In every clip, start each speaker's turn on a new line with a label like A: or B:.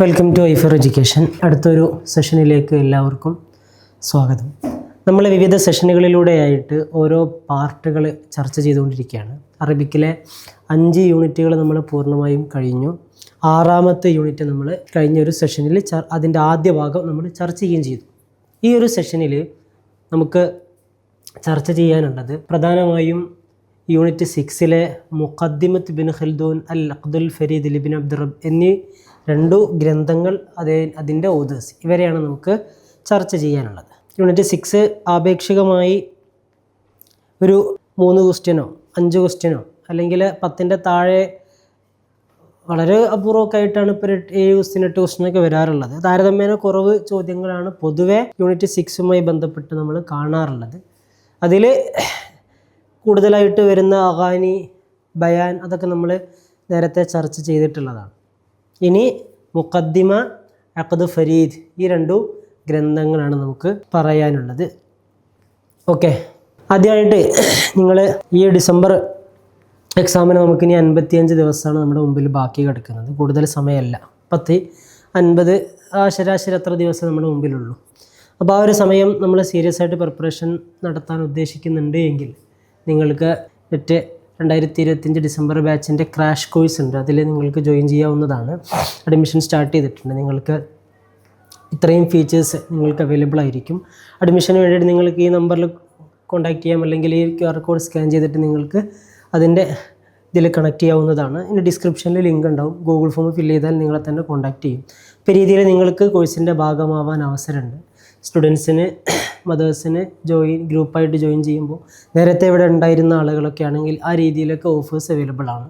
A: Welcome to I four education അടുത്തൊരു സെഷനിലേക്ക് എല്ലാവർക്കും സ്വാഗതം. നമ്മൾ വിവിധ സെഷനുകളിലൂടെയായിട്ട് ഓരോ പാർട്ടുകൾ ചർച്ച ചെയ്തുകൊണ്ടിരിക്കുകയാണ്. അറബിക്കിലെ അഞ്ച് യൂണിറ്റുകൾ നമ്മൾ പൂർണമായും കഴിഞ്ഞു. ആറാമത്തെ യൂണിറ്റ് നമ്മൾ കഴിഞ്ഞ ഒരു സെഷനിൽ ചർ അതിന്റെ ആദ്യ ഭാഗം നമ്മൾ ചർച്ച ചെയ്യുകയും ചെയ്തു. ഈ ഒരു സെഷനിൽ നമുക്ക് ചർച്ച ചെയ്യാനുള്ളത് പ്രധാനമായും യൂണിറ്റ് സിക്സിലെ മുഖദ്ദിമത്ത് ബിൻ ഖൽദൂൻ അൽ അബ്ദുൽ ഫരീദ് ലിബിൻ അബ്ദുറബ് എന്നീ രണ്ടു ഗ്രന്ഥങ്ങൾ അതേ അതിന്റെ ഓതേഴ്സ് ഇവരെയാണ് നമുക്ക് ചർച്ച ചെയ്യാനുള്ളത്. യൂണിറ്റ് സിക്സ് ആപേക്ഷികമായി ഒരു മൂന്ന് ക്വസ്റ്റ്യനോ അഞ്ച് ക്വസ്റ്റ്യനോ അല്ലെങ്കിൽ പത്തിന്റെ താഴെ വളരെ അപൂർവമൊക്കെ ആയിട്ടാണ് ഇപ്പോൾ ഏഴ് ക്വസ്റ്റ്യൻ എട്ട് ക്വസ്റ്റ്യനൊക്കെ വരാറുള്ളത്. താരതമ്യേന കുറവ് ചോദ്യങ്ങളാണ് പൊതുവെ യൂണിറ്റ് സിക്സുമായി ബന്ധപ്പെട്ട് നമ്മൾ കാണാറുള്ളത്. അതിൽ കൂടുതലായിട്ട് വരുന്ന അഹാനി ബയാൻ അതൊക്കെ നമ്മൾ നേരത്തെ ചർച്ച ചെയ്തിട്ടുള്ളതാണ്. ഇനി മുഖദ്ദിമ അഖദ് ഫരീദ് ഈ രണ്ടു ഗ്രന്ഥങ്ങളാണ് നമുക്ക് പറയാനുള്ളത്. ഓക്കെ. ആദ്യമായിട്ട് നിങ്ങൾ ഈ ഡിസംബർ എക്സാമിന് നമുക്കിനി അൻപത്തിയഞ്ച് ദിവസമാണ് നമ്മുടെ മുമ്പിൽ ബാക്കി കിടക്കുന്നത്. കൂടുതൽ സമയമല്ല. പത്ത് അൻപത് ആ ശരാശരി അത്ര ദിവസം നമ്മുടെ മുമ്പിലുള്ളൂ. അപ്പോൾ ആ ഒരു സമയം നമ്മൾ സീരിയസ് ആയിട്ട് പ്രിപ്പറേഷൻ നടത്താൻ ഉദ്ദേശിക്കുന്നുണ്ട് എങ്കിൽ നിങ്ങൾക്ക് മറ്റ് രണ്ടായിരത്തി ഇരുപത്തിയഞ്ച് ഡിസംബർ ബാച്ചിന്റെ ക്രാഷ് കോഴ്സ് ഉണ്ട്. അതിൽ നിങ്ങൾക്ക് ജോയിൻ ചെയ്യാവുന്നതാണ്. അഡ്മിഷൻ സ്റ്റാർട്ട് ചെയ്തിട്ടുണ്ട്. നിങ്ങൾക്ക് ഇത്രയും ഫീച്ചേഴ്സ് നിങ്ങൾക്ക് അവൈലബിൾ ആയിരിക്കും. അഡ്മിഷന് വേണ്ടിയിട്ട് നിങ്ങൾക്ക് ഈ നമ്പറിൽ കോൺടാക്ട് ചെയ്യാം. അല്ലെങ്കിൽ ഈ ക്യു ആർ കോഡ് സ്കാൻ ചെയ്തിട്ട് നിങ്ങൾക്ക് അതിന്റെ ഇതിൽ കണക്ട് ചെയ്യാവുന്നതാണ്. ഇതിന്റെ ഡിസ്ക്രിപ്ഷനിൽ ലിങ്ക് ഉണ്ടാവും. ഗൂഗിൾ ഫോം ഫില്ല് ചെയ്താൽ നിങ്ങളെ തന്നെ കോൺടാക്ട് ചെയ്യും. ഇപ്പോൾ രീതിയിൽ നിങ്ങൾക്ക് കോഴ്സിന്റെ ഭാഗമാവാൻ അവസരമുണ്ട്. സ്റ്റുഡൻസിന് മദേഴ്സിന് ജോയിൻ ഗ്രൂപ്പായിട്ട് ജോയിൻ ചെയ്യുമ്പോൾ നേരത്തെ ഇവിടെ ഉണ്ടായിരുന്ന ആളുകളൊക്കെ ആണെങ്കിൽ ആ രീതിയിലൊക്കെ ഓഫേഴ്സ് അവൈലബിൾ ആണ്.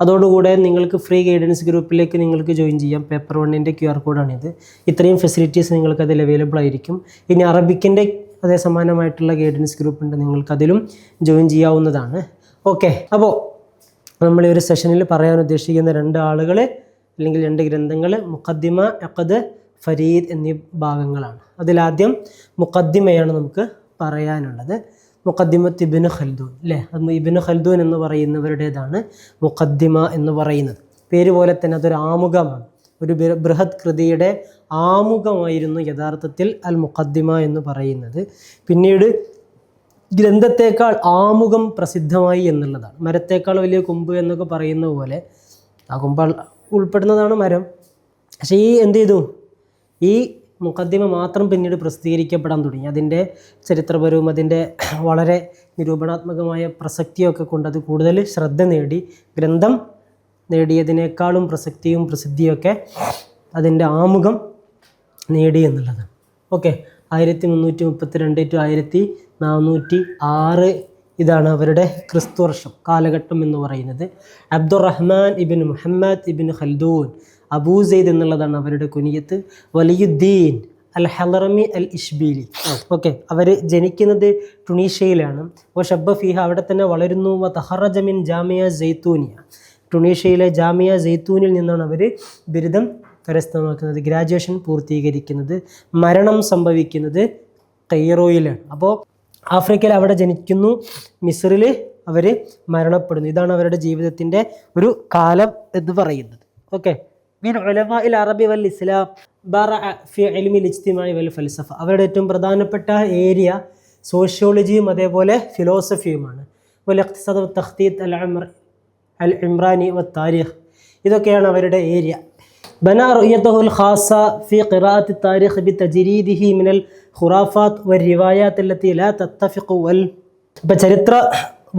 A: അതോടുകൂടെ നിങ്ങൾക്ക് ഫ്രീ ഗൈഡൻസ് ഗ്രൂപ്പിലേക്ക് നിങ്ങൾക്ക് ജോയിൻ ചെയ്യാം. പേപ്പർ വണ്ണിന്റെ ക്യു ആർ കോഡാണിത് ഇത്രയും ഫെസിലിറ്റീസ് നിങ്ങൾക്ക് അതിൽ അവൈലബിൾ ആയിരിക്കും. ഇനി അറബിക്കിന്റെ അതേ സമാനമായിട്ടുള്ള ഗൈഡൻസ് ഗ്രൂപ്പ് ഉണ്ട് നിങ്ങൾക്ക് അതിലും ജോയിൻ ചെയ്യാവുന്നതാണ്. ഓക്കെ അപ്പോൾ നമ്മൾ ഈ ഒരു സെഷനിൽ പറയാൻ ഉദ്ദേശിക്കുന്ന രണ്ട് ആളുകൾ അല്ലെങ്കിൽ രണ്ട് ഗ്രന്ഥങ്ങൾ മുഖദ്ദിമ അഖദ് ഫരീദ് എന്നീ ഭാഗങ്ങളാണ്. അതിലാദ്യം മുഖദ്ദിമയാണ് നമുക്ക് പറയാനുള്ളത്. മുഖദ്ദിമത്ത് ഇബിന് ഖൽദൂൻ അല്ലേ? അത് ഇബിന് ഖൽദൂൻ എന്ന് പറയുന്നവരുടേതാണ് മുഖദ്ദിമ എന്ന് പറയുന്നത്. പേര് പോലെ തന്നെ അതൊരു ആമുഖമാണ്. ഒരു ബൃഹത് കൃതിയുടെ ആമുഖമായിരുന്നു യഥാർത്ഥത്തിൽ അൽ മുഖദ്ദിമ എന്ന് പറയുന്നത്. പിന്നീട് ഗ്രന്ഥത്തേക്കാൾ ആമുഖം പ്രസിദ്ധമായി എന്നുള്ളതാണ്. മരത്തേക്കാൾ വലിയ കൊമ്പ് എന്നൊക്കെ പറയുന്ന പോലെ ആ കൊമ്പ് ഉൾപ്പെടുന്നതാണ് മരം. പക്ഷേ ഈ എന്ത് ചെയ്തു? ഈ മുഖദ്ദിമ മാത്രം പിന്നീട് പ്രസിദ്ധീകരിക്കപ്പെടാൻ തുടങ്ങി. അതിന്റെ ചരിത്രപരവും അതിന്റെ വളരെ നിരൂപണാത്മകമായ പ്രസക്തിയൊക്കെ കൊണ്ട് അത് കൂടുതൽ ശ്രദ്ധ നേടി. ഗ്രന്ഥം നേടിയതിനേക്കാളും പ്രസക്തിയും പ്രസിദ്ധിയൊക്കെ അതിന്റെ ആമുഖം നേടി എന്നുള്ളത് ഓക്കെ. ആയിരത്തി മുന്നൂറ്റി മുപ്പത്തിരണ്ട് ടു ആയിരത്തി നാനൂറ്റി ആറ് ഇതാണ് അവരുടെ ക്രിസ്തു വർഷം കാലഘട്ടം എന്ന് പറയുന്നത്. Abdurrahman Ibn Muhammad Ibn Khaldun Abu Zaid എന്നുള്ളതാണ് അവരുടെ കുനിയത്ത്. വലിയുദ്ദീൻ അൽ ഹലറമി അൽ ഇഷ്ബീലി ഓക്കെ അവർ ജനിക്കുന്നത് ടുണീഷ്യയിലാണ്. ഓ ഷബ്ബ ഫിഹ അവിടെ തന്നെ വളരുന്നു. വ തഹറജമിൻ ജാമിയ ജെയ്ത്തൂനിയ ടുണീഷ്യയിലെ ജാമിയ ജെയ്ത്തൂനിൽ നിന്നാണ് അവർ ബിരുദം കരസ്ഥമാക്കുന്നത് ഗ്രാജുവേഷൻ പൂർത്തീകരിക്കുന്നത് മരണം സംഭവിക്കുന്നത് കൈറോയിലാണ് അപ്പോൾ ആഫ്രിക്കയിൽ അവിടെ ജനിക്കുന്നു. മിസ്രിൽ അവർ മരണപ്പെടുന്നു. ഇതാണ് അവരുടെ ജീവിതത്തിന്റെ ഒരു കാലം എന്ന് പറയുന്നത്. ഓക്കെ മീൻ ഉലമ ഇൽ അറബി വൽ ഇസ്ലാം ബറ ഫി എലിമിൽ ഇജ്തിമായി വൽ ഫൽസഫ അവരുടെ ഏറ്റവും പ്രധാനപ്പെട്ട ഏരിയ സോഷ്യോളജിയും അതേപോലെ ഫിലോസഫിയുമാണ് വൽ അഖ്സദ് തഖ്തീത്ത് അൽ അമർ അൽ ഇമ്രാനി വ താരിഖ്. ഇതൊക്കെയാണ് അവരുടെ ഏരിയ ബന റുയത്തുൽ ഖാസ ഫി ഖിറാഅത്ത് താരിഖ് ബി തജ്രീദിഹി മിനൽ ഖുറാഫാത്ത് വൽ റിവായാത്ത് അല്ലത്തി ലാ തത്തഫിഖു വൽ. അപ്പോൾ ചരിത്ര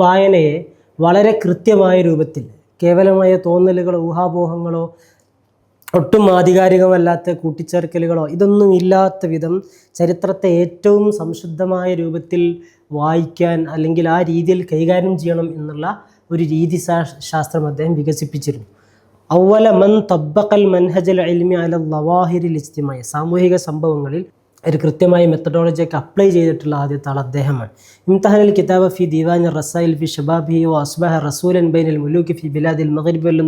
A: വായനയെ വളരെ കൃത്യമായ രൂപത്തിൽ കേവലമായ തോന്നലുകളോ ഊഹാപോഹങ്ങളോ ഒട്ടും ആധികാരികമല്ലാത്ത കൂട്ടിച്ചേർക്കലുകളോ ഇതൊന്നും ഇല്ലാത്ത വിധം ചരിത്രത്തെ ഏറ്റവും സംശുദ്ധമായ രൂപത്തിൽ വായിക്കാൻ അല്ലെങ്കിൽ ആ രീതിയിൽ കൈകാര്യം ചെയ്യണം എന്നുള്ള ഒരു രീതി ശാസ്ത്രം അദ്ദേഹം വികസിപ്പിച്ചിരുന്നു. ഔവല മൻ തബ്ബക്കൽ മൻഹജൽ അലിമി അല ലവാഹിരിൽ ഇസ്തിമായ സാമൂഹിക സംഭവങ്ങളിൽ ഒരു കൃത്യമായ മെത്തഡോളജിയൊക്കെ അപ്ലൈ ചെയ്തിട്ടുള്ള ആദ്യത്തെ ആൾ അദ്ദേഹമാണ്. ഇംതഹനൽ കിതാബ് ഫി ദിവാൻ റസായിൽ ഫി ഷബാബി ഒ അസ്ബഹ റസൂലൻ ബൈനൽ മുലൂക്ക് ഫി ബിലാദിൽ മഗ്രിബ് അൽ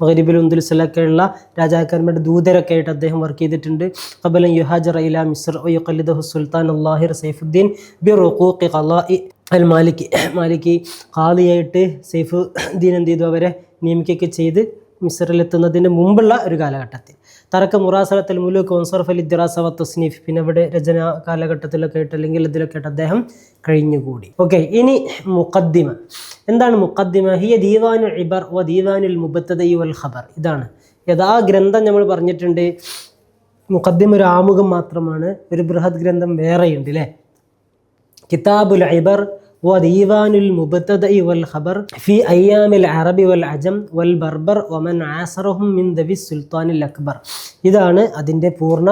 A: മഹരിബുൽ ഉന്ദുലിസിലൊക്കെയുള്ള രാജാക്കന്മാരുടെ ദൂതരൊക്കെ ആയിട്ട് അദ്ദേഹം വർക്ക് ചെയ്തിട്ടുണ്ട്. ഖബലൻ യുഹാജർ ഇല മിസ്ർ ഒയ്യുഖലിദഹു സുൽത്താൻ അള്ളാഹിർ സൈഫുദ്ദീൻ ബി റുഖൂഖി ഖലാഇ അൽ മാലിക് മാലിക് ഖാദിയായിട്ട് സൈഫുദ്ദീൻ എന്ത് ചെയ്തു അവരെ നിയമിക്കുകയൊക്കെ ചെയ്ത് മിസറിലെത്തുന്നതിന് മുമ്പുള്ള ഒരു കാലഘട്ടത്തിൽ. തറക്ക മുറാസലത്തിൽ മുലൂക്ക് ഒൻസർഫ് അലി ദിറാസവ തസ്നീഫ് പിന്നെ ഇവിടെ രചന കാലഘട്ടത്തിലൊക്കെ ആയിട്ട് അല്ലെങ്കിൽ ഇതിലൊക്കെ ആയിട്ട് അദ്ദേഹം കഴിഞ്ഞുകൂടി. ഓക്കെ ഇനി മുഖദ്ദിമ. എന്താണ് മുഖദ്ദിമ? ഹിയ ദീവാനു ഇബർ വ ദീവാനുൽ മുബത്തദി വൽ ഖബർ. ഇതാണ്. യഥാ ഗ്രന്ഥം നമ്മൾ പറഞ്ഞിട്ടുണ്ട്. മുഖദ്ദിമ ഒരു ആമുഖം മാത്രമാണ്. ഒരു ബൃഹത് ഗ്രന്ഥം വേറെയുണ്ട് അല്ലേ കിതാബുൽ ഇബർ وديوان المبتدأ والخبر في أيام العرب والعجم والبربر ومن عاصرهم من ذوي السلطان الأكبر ഇതാണ് അതിൻ്റെ പൂർണ്ണ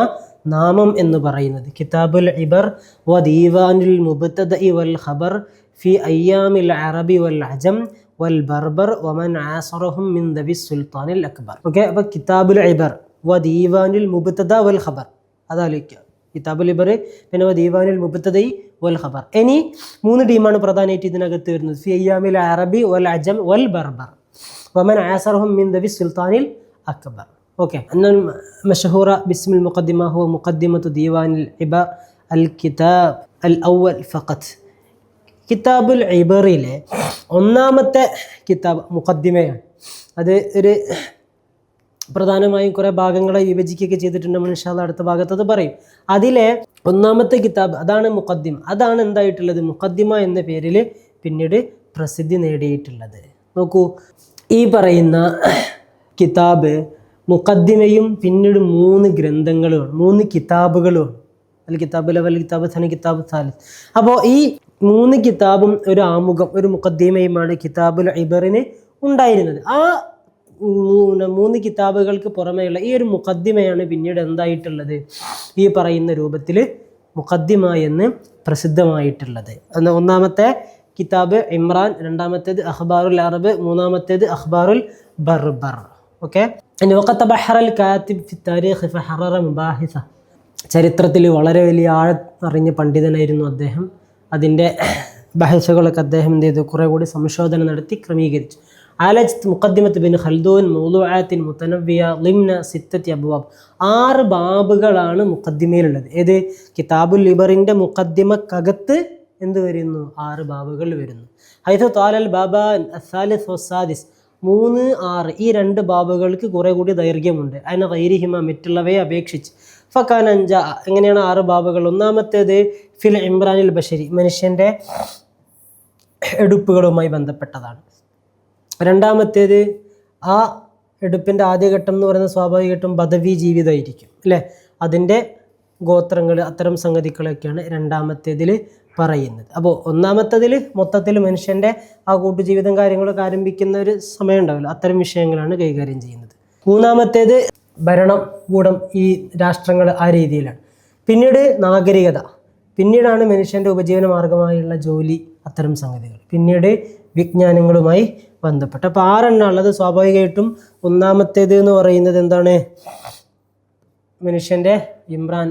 A: നാമം എന്ന് പറയുന്നത് കിതാബുൽ ഇബർ വ ദീവാനുൽ മുബത്തദ വൽ ഖബർ ഫി അയ്യാമിൽ അറബി വൽ അജം വൽ ബർബർ വമൻ ആസറഹും മിൻ ദവി സുൽത്താനിൽ അക്ബർ ഓക്കെ അപ്പോൾ കിതാബുൽ ഇബർ വ ദീവാനുൽ മുബത്തദ വൽ ഖബർ അതാലോചിക്കുക കിതാബുൽ ഇബർ പിന്നെ ദീവാനിൽ മുബത്തദൈ വൽ ഖബർ. ഇനി മൂന്ന് ടീമാണ് പ്രധാനമായിട്ട് ഇതിനകത്ത് വരുന്നത്. ഫി അറബി വൽ അജം വൽ ബർബർ. വമൻ ആസർഹും മിൻ ദവി സുൽത്താനിൽ അക്ബർ. ഓക്കെ. അന്നൽ മഷഹൂറ ബിസ്മിൽ മുഖദ്ദിമ ഹുവ മുഖദ്ദിമത്തു ദീവാനിൽ ഇബ അൽ കിതാബ് അൽ ഔവൽ ഫഖത്ത് കിതാബുൽ ഇബറിലെ ഒന്നാമത്തെ കിതാബ് മുഖദ്ദിമയാണ്. അത് ഒരു പ്രധാനമായും കുറേ ഭാഗങ്ങളെ വിഭജിക്കുകയൊക്കെ ചെയ്തിട്ടുണ്ട് നമ്മൾ ഇൻഷാല്ല അടുത്ത ഭാഗത്ത് അത് പറയും. അതിലെ ഒന്നാമത്തെ കിതാബ് അതാണ് മുഖദ്ദിമ അതാണ് എന്തായിട്ടുള്ളത്? മുഖദ്ദിമ എന്ന പേരിൽ പിന്നീട് പ്രസിദ്ധി നേടിയിട്ടുള്ളത്. നോക്കൂ ഈ പറയുന്ന കിതാബ് മുഖദ്ദിമയും പിന്നീട് മൂന്ന് ഗ്രന്ഥങ്ങളുമാണ് മൂന്ന് കിതാബുകളുമാണ്. അൽ കിതാബ് ലവൽ കിതാബ് ധന കിതാബ് സാലിസ്. അപ്പോൾ ഈ മൂന്ന് കിതാബും ഒരു ആമുഖം ഒരു മുഖദ്ദിമയുമാണ് കിതാബുൽ ഇബറിന് ഉണ്ടായിരുന്നത്. ആ മൂന്ന് കിതാബുകൾക്ക് പുറമെയുള്ള ഈ ഒരു മുഖദ്ദിമയാണ് പിന്നീട് എന്തായിട്ടുള്ളത്? ഈ പറയുന്ന രൂപത്തിൽ മുഖദ്ദിമ എന്ന് പ്രസിദ്ധമായിട്ടുള്ളത്. ഒന്നാമത്തെ കിതാബ് ഇമ്രാൻ രണ്ടാമത്തേത് അഖ്ബാറുൽ അറബ് മൂന്നാമത്തേത് അഖ്ബാറുൽ ബർബർ. ഓക്കെ? ചരിത്രത്തിൽ വളരെ വലിയ ആഴ അറിഞ്ഞ പണ്ഡിതനായിരുന്നു അദ്ദേഹം. അതിന്റെ ബഹസുകളൊക്കെ അദ്ദേഹം എന്ത് ചെയ്തു? കുറേ കൂടി സംശോധന നടത്തി ക്രമീകരിച്ചു. ആലജ് മുഖദ്ദിമത്ത് ബിൻ ഖൽദൂൻ മൗലുആത്തിൻ മുത്തനവ്വിയ ലിംന സിത്തത്തി അബുവാബ്. ആറ് ബാബുകളാണ് മുഖദ്ദിമയിലുള്ളത്. ഏത്? കിതാബുൽ ലിബറിന്റെ മുഖദ്ദിമക്കകത്ത് എന്ത് വരുന്നു? ആറ് ബാബുകൾ വരുന്നു. ഹൈഥ താലൽ ബാബ അസാലിസ് വസാദിസ് മൂന്ന് ആറ്. ഈ രണ്ട് ബാബുകൾക്ക് കുറേ കൂടി ദൈർഘ്യമുണ്ട്. അതിന് വൈരിഹിമ മറ്റുള്ളവയെ അപേക്ഷിച്ച്. ഫക്കാൻ അഞ്ച എങ്ങനെയാണ് ആറ് ബാബുകൾ? ഒന്നാമത്തേത് ഫിൽ ഇമ്രാനിൽ ബഷരി. മനുഷ്യന്റെ എടുപ്പുകളുമായി ബന്ധപ്പെട്ടതാണ്. രണ്ടാമത്തേത് ആ എടുപ്പിന്റെ ആദ്യഘട്ടം എന്ന് പറയുന്നത് സ്വാഭാവികമായിട്ടും പദവി ജീവിതമായിരിക്കും അല്ലേ? അതിന്റെ ഗോത്രങ്ങൾ അത്തരം സംഗതികളൊക്കെയാണ് രണ്ടാമത്തേതിൽ പറയുന്നത്. അപ്പോൾ ഒന്നാമത്തതിൽ മൊത്തത്തിൽ മനുഷ്യന്റെ ആ കൂട്ടുജീവിതം കാര്യങ്ങളൊക്കെ ആരംഭിക്കുന്ന ഒരു സമയം ഉണ്ടാവില്ല. അത്തരം വിഷയങ്ങളാണ് കൈകാര്യം ചെയ്യുന്നത്. മൂന്നാമത്തേത് ഭരണം കൂടം ഈ രാഷ്ട്രങ്ങൾ ആ രീതിയിലാണ്. പിന്നീട് നാഗരികത. പിന്നീടാണ് മനുഷ്യന്റെ ഉപജീവന മാർഗമായുള്ള ജോലി അത്തരം സംഗതികൾ. പിന്നീട് വിജ്ഞാനങ്ങളുമായി ബന്ധപ്പെട്ട്. അപ്പോൾ ആറെണ്ണം ഉള്ളത് സ്വാഭാവികമായിട്ടും ഒന്നാമത്തേത് എന്ന് പറയുന്നത് എന്താണ്? മനുഷ്യന്റെ ഇമ്രാൻ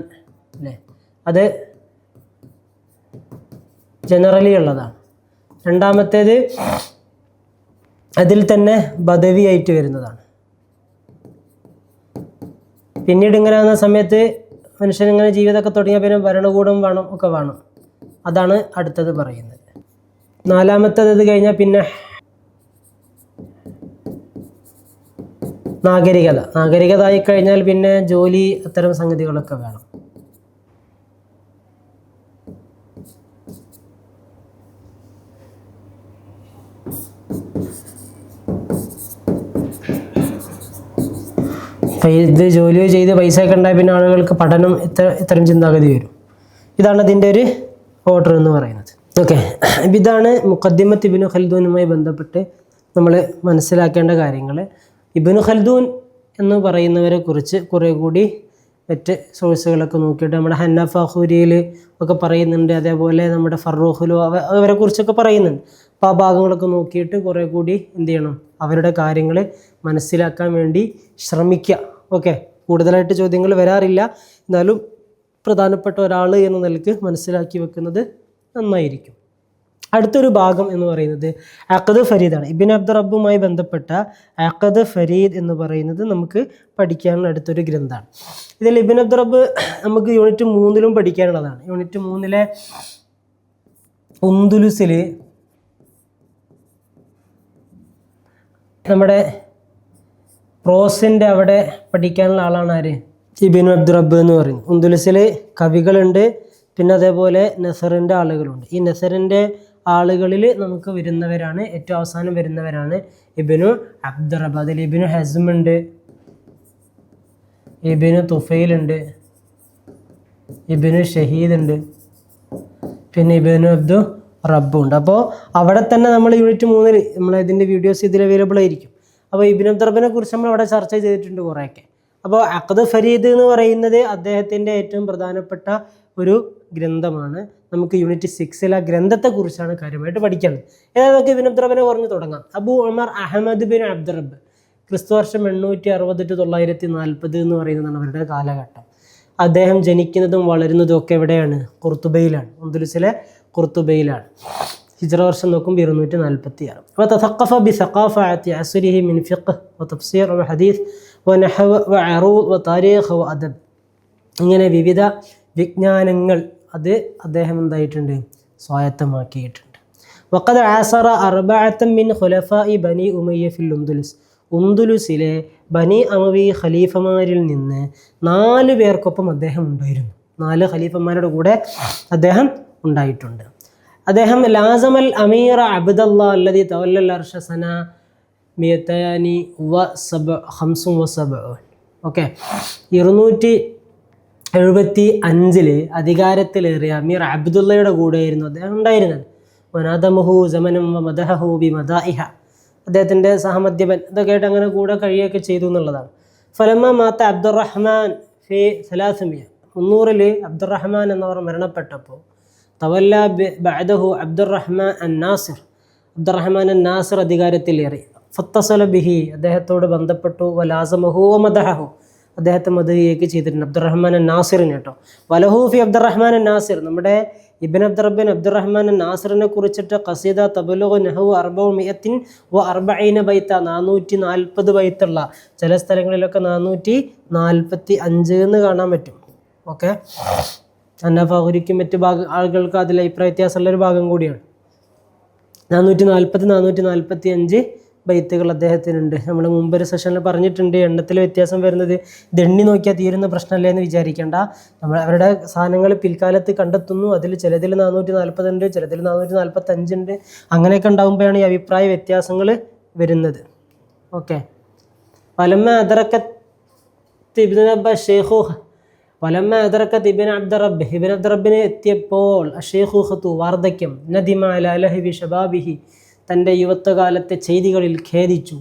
A: അല്ലേ? അത് ജനറലി ഉള്ളതാണ്. രണ്ടാമത്തേത് അതിൽ തന്നെ ബദവിയായിട്ട് വരുന്നതാണ്. പിന്നീട് ഇങ്ങനെ വന്ന സമയത്ത് മനുഷ്യൻ ഇങ്ങനെ ജീവിതമൊക്കെ തുടങ്ങിയ പിന്നെ ഭരണകൂടം വേണം ഒക്കെ വേണം. അതാണ് അടുത്തത് പറയുന്നത്. നാലാമത്തേത് കഴിഞ്ഞാൽ പിന്നെ നാഗരികത. നാഗരികത ആയി കഴിഞ്ഞാൽ പിന്നെ ജോലി അത്തരം സംഗതികളൊക്കെ വേണം. ഇത് ജോലി ചെയ്ത് പൈസ ഒക്കെ ഉണ്ടായ പിന്നെ ആളുകൾക്ക് പഠനം ഇത്ര ഇത്തരം ചിന്താഗതി വരും. ഇതാണ് അതിന്റെ ഒരു ഓർഡർ എന്ന് പറയുന്നത്. ഓക്കെ ഇതാണ് മുഖദ്ദിമത്ത് ഖൽദൂനുമായി ബന്ധപ്പെട്ട് നമ്മൾ മനസ്സിലാക്കേണ്ട കാര്യങ്ങൾ ഇബിനു ഖൽദൂൻ എന്ന് പറയുന്നവരെ കുറിച്ച് കുറേ കൂടി മറ്റ് സോഴ്സുകളൊക്കെ നോക്കിയിട്ട് നമ്മുടെ ഹന്ന ഫാഹൂരിയിൽ ഒക്കെ പറയുന്നുണ്ട്. അതേപോലെ നമ്മുടെ ഫറൂഖുലു അവ അവരെ കുറിച്ചൊക്കെ പറയുന്നുണ്ട്. അപ്പോൾ ആ ഭാഗങ്ങളൊക്കെ നോക്കിയിട്ട് കുറേ കൂടി എന്ത് ചെയ്യണം? അവരുടെ കാര്യങ്ങൾ മനസ്സിലാക്കാൻ വേണ്ടി ശ്രമിക്കുക. ഓക്കെ? കൂടുതലായിട്ട് ചോദ്യങ്ങൾ വരാറില്ല. എന്നാലും പ്രധാനപ്പെട്ട ഒരാൾ എന്ന നിലയ്ക്ക് മനസ്സിലാക്കി വെക്കുന്നത് നന്നായിരിക്കും. അടുത്തൊരു ഭാഗം എന്ന് പറയുന്നത് അക്കദ് ഫരീദാണ്. ഇബിൻ അബ്ദുൾ റബ്ബുമായി ബന്ധപ്പെട്ട അക്കദ് ഫരീദ് എന്ന് പറയുന്നത് നമുക്ക് പഠിക്കാനുള്ള അടുത്തൊരു ഗ്രന്ഥമാണ് ഇതിൽ ഇബിൻ അബ്ദുറബ് നമുക്ക് യൂണിറ്റ് മൂന്നിലും പഠിക്കാനുള്ളതാണ്. യൂണിറ്റ് മൂന്നിലെ ഉന്തുലുസിൽ പ്രോസിന്റെ അവിടെ പഠിക്കാനുള്ള ആളാണ് ആര്? ഇബിൻ അബ്ദുറബ് എന്ന് പറയുന്നത്. ഉന്തുലുസിൽ കവികളുണ്ട്. പിന്നെ അതേപോലെ നസറിന്റെ ആളുകളുണ്ട്. ഈ നസറിന്റെ ആളുകളിൽ നമുക്ക് വരുന്നവരാണ് ഏറ്റവും അവസാനം വരുന്നവരാണ്. ഇബിനു അബ്ദുറബ് അതിൽ ഇബിനു ഹസ്മുണ്ട് ഇബിനു തുഫയിലുണ്ട് ഇബിനു ഷഹീദ് ഉണ്ട്. പിന്നെ ഇബിനു അബ്ദു റബ്ബുണ്ട് അപ്പോൾ അവിടെ തന്നെ നമ്മൾ യൂണിറ്റ് മൂന്നിൽ നമ്മൾ ഇതിന്റെ വീഡിയോസ് ഇതിൽ അവൈലബിൾ ആയിരിക്കും. അപ്പോൾ ഇബിൻ അബ്ദുറബിനെ കുറിച്ച് നമ്മൾ അവിടെ ചർച്ച ചെയ്തിട്ടുണ്ട് കുറേയൊക്കെ. അപ്പോൾ അഖദ് ഫരീദ് എന്ന് പറയുന്നത് അദ്ദേഹത്തിന്റെ ഏറ്റവും പ്രധാനപ്പെട്ട ഒരു ഗ്രന്ഥമാണ്. നമുക്ക് യൂണിറ്റ് സിക്സിൽ ആ ഗ്രന്ഥത്തെക്കുറിച്ചാണ് കാര്യമായിട്ട് പഠിക്കേണ്ടത് ഏതായാലും നമുക്ക് ഇബിൻ അബ്ദുറബിനെ പറഞ്ഞ് തുടങ്ങാം. അബു ഉമർ അഹമ്മദ് ബിൻ അബ്ദുറബ്. ക്രിസ്തു വർഷം എണ്ണൂറ്റി അറുപത് ടു തൊള്ളായിരത്തി നാൽപ്പത് എന്ന് പറയുന്നതാണ് അവരുടെ കാലഘട്ടം. അദ്ദേഹം ജനിക്കുന്നതും വളരുന്നതും ഒക്കെ എവിടെയാണ്? കുർത്തുബയിലാണ്. ഉന്തുലുസിലെ കുർത്തുബയിലാണ്. ഹിജറ വർഷം നോക്കുമ്പോൾ ഇരുന്നൂറ്റി നാൽപ്പത്തി ആറ് അപ്പോൾ തഥക്കഫ ബി സഖാഫത്തി അസുരിഹി മിൻ ഫിഖ് വ തഫ്സീർ വ ഹദീസ് വ നഹവ് വ അറൂദ് വ താരീഖ് വ അദബ്. ഇങ്ങനെ വിവിധ വിജ്ഞാനങ്ങൾ അത് അദ്ദേഹം എന്തായിട്ടുണ്ട്? സ്വായത്തമാക്കിയിട്ടുണ്ട്. വക്കത് ആസറ അർബഅത്തം മിൻ ഖുലഫാഇ ബനി ഉമയ്യ ഫിൽ ഉന്ദുലുസ്. ഉന്ദുലുസിലെ ബനി അമവി ഖലീഫമാരിൽ നിന്ന് നാല് പേർക്കൊപ്പം അദ്ദേഹം ഉണ്ടായിരുന്നു. നാല് ഖലീഫന്മാരുടെ കൂടെ അദ്ദേഹം ഉണ്ടായിട്ടുണ്ട്. അദ്ദേഹം ലാസമൽ അമീർ അബ്ദല്ലാ അല്ലതി തവല്ലൽ അർഷസന മിയത്തയാനി വ സബ ഹംസും വ സബ ഓക്കെ. ഇരുന്നൂറ്റി എഴുപത്തി അഞ്ചിൽ അധികാരത്തിലേറിയ അമീർ അബ്ദുള്ളയുടെ കൂടെയായിരുന്നു അദ്ദേഹം ഉണ്ടായിരുന്നത്. വനാദമുഹു ജമനം മദഹു ബി മദാഇഹ. അദ്ദേഹത്തിന്റെ സഹമദ്യപൻ. ഇതൊക്കെ ആയിട്ട് അങ്ങനെ കൂടെ കഴിയുകയൊക്കെ ചെയ്തു എന്നുള്ളതാണ്. ഫലമ മാത്ത അബ്ദുറഹ്മാൻ ഫി സലാസുമിയ. മുന്നൂറിൽ അബ്ദുറഹ്മാൻ എന്നവർ മരണപ്പെട്ടപ്പോൾ തവല്ല ബഅദഹു അബ്ദുറഹ്മാൻ അൻ നാസിർ അബ്ദുറഹ്മാൻ അൻ നാസിർ അധികാരത്തിലേറി. ഫത്തസല ബിഹി. അദ്ദേഹത്തോട് ബന്ധപ്പെട്ടു. വലാസമഹു മദഹു അദ്ദേഹത്തെ മദഹിയൊക്കെ ചെയ്തിട്ടുണ്ട്. അബ്ദുറഹ്മാൻ അൻ നാസിറിന് കേട്ടോ വലഹൂഫി അബ്ദുറഹ്മാൻ അൻ നാസിർ നമ്മുടെ ഇബിൻ അബ്ദുറബിൻ അബ്ദുറഹ്മാൻ നാസിറിനെ കുറിച്ചിട്ട് ഖസീദ തബലുഖ് നെഹു അർബൗ മിയത്തിൻ വ അർബൈന ബൈത്ത നാനൂറ്റി നാൽപ്പത് ബൈത്തുള്ള. ചില സ്ഥലങ്ങളിലൊക്കെ നാനൂറ്റി നാൽപ്പത്തി അഞ്ച് എന്ന് കാണാൻ പറ്റും. ഓക്കെ? അന്നഫാഹുരിക്കും മറ്റ് ഭാഗ ആളുകൾക്ക് അതിൽ അഭിപ്രായ വ്യത്യാസമുള്ള ഒരു ഭാഗം കൂടിയാണ്. നാനൂറ്റി നാൽപ്പത്തി നാനൂറ്റി നാൽപ്പത്തി അഞ്ച് ബൈത്തുകൾ അദ്ദേഹത്തിനുണ്ട്. നമ്മൾ മുമ്പൊരു സെഷനിൽ പറഞ്ഞിട്ടുണ്ട് എണ്ണത്തിൽ വ്യത്യാസം വരുന്നത് ഇത് എണ്ണി നോക്കിയാൽ തീരുന്ന പ്രശ്നമല്ലേ എന്ന് വിചാരിക്കേണ്ട. നമ്മൾ അവരുടെ സാധനങ്ങൾ പിൽക്കാലത്ത് കണ്ടെത്തുന്നു. അതിൽ ചിലതിൽ നാനൂറ്റി നാൽപ്പതുണ്ട് ചിലതിൽ നാനൂറ്റി നാൽപ്പത്തഞ്ചുണ്ട് അങ്ങനെയൊക്കെ ഉണ്ടാകുമ്പോഴാണ് ഈ അഭിപ്രായ വ്യത്യാസങ്ങൾ വരുന്നത്. ഓക്കെ. വലമ്മ അതിറക്കത്ത് ഇബ്നബ ഷെയ്ഖു വലമ്മ അതിറക്കത്ത് ഇബിൻ അബ്ദറബ് ഇബിൻ അബ്ദറബിന് എത്തിയപ്പോൾ ഖത്തു വാർദ്ധക്യം. നദിമാല അലഹി ഷബാബിഹി തന്റെ യുവത്വകാലത്തെ ചെയ്തികളിൽ ഖേദിച്ചു.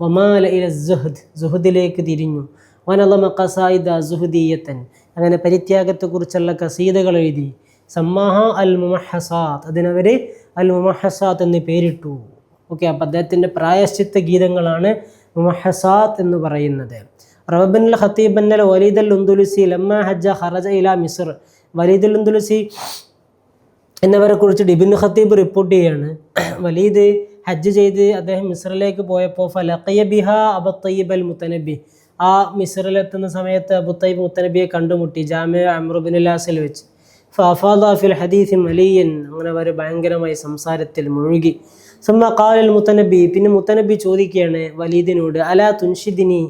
A: ഒമാല ഇല ജുഹദ് ജുഹദിലേക്ക് തിരിഞ്ഞു. വനലമ കസായിദ ജുഹദീയത്തൻ അങ്ങനെ പരിത്യാഗത്തെക്കുറിച്ചുള്ള കസീതകൾ എഴുതി. സമ്മാഹ അൽ മുമഹസാത്ത് അതിനവർ അൽ മുമഹസാത്ത് എന്ന് പേരിട്ടു. ഓക്കെ അപ്പം അദ്ദേഹത്തിന്റെ പ്രായശ്ചിത്ത ഗീതങ്ങളാണ് മുമഹസാത്ത് എന്ന് പറയുന്നത്. റബബിൻ വലീദൽ വലീദ് അൽ ഉന്ദുലുസി ലമ്മ ഹജ്ജ ഹറജ ഇല മിസ്ർ. അൽ ഉന്ദുലുസി എന്നവരെ കുറിച്ച് ഡിബിൻ ഖത്തീബ് റിപ്പോർട്ട് ചെയ്യാണ്. വലീദ് ഹജ്ജ് ചെയ്ത് അദ്ദേഹം മിസ്റിലേക്ക് പോയപ്പോൾ ഫലഖയ ബിഹ അബത്തയ്യബ് അൽ മുത്തനബി ആ മിസ്റിലെത്തുന്ന സമയത്ത് അബുത്തയ്യബ് മുത്തനബിയെ കണ്ടുമുട്ടി ജാമ്യ അമ്രുബിനുല്ലാസിൽ വെച്ച്. ഫഫാദാഫിൽ ഫിൽ ഹദീസ് മലിയൻ. അങ്ങനെ അവർ ഭയങ്കരമായി സംസാരത്തിൽ മുഴുകി. സുമ്മ കാലൽ മുത്തനബി പിന്നെ മുത്തനബി ചോദിക്കുകയാണ് വലീദിനോട് അലാ തുൻഷിദിനി?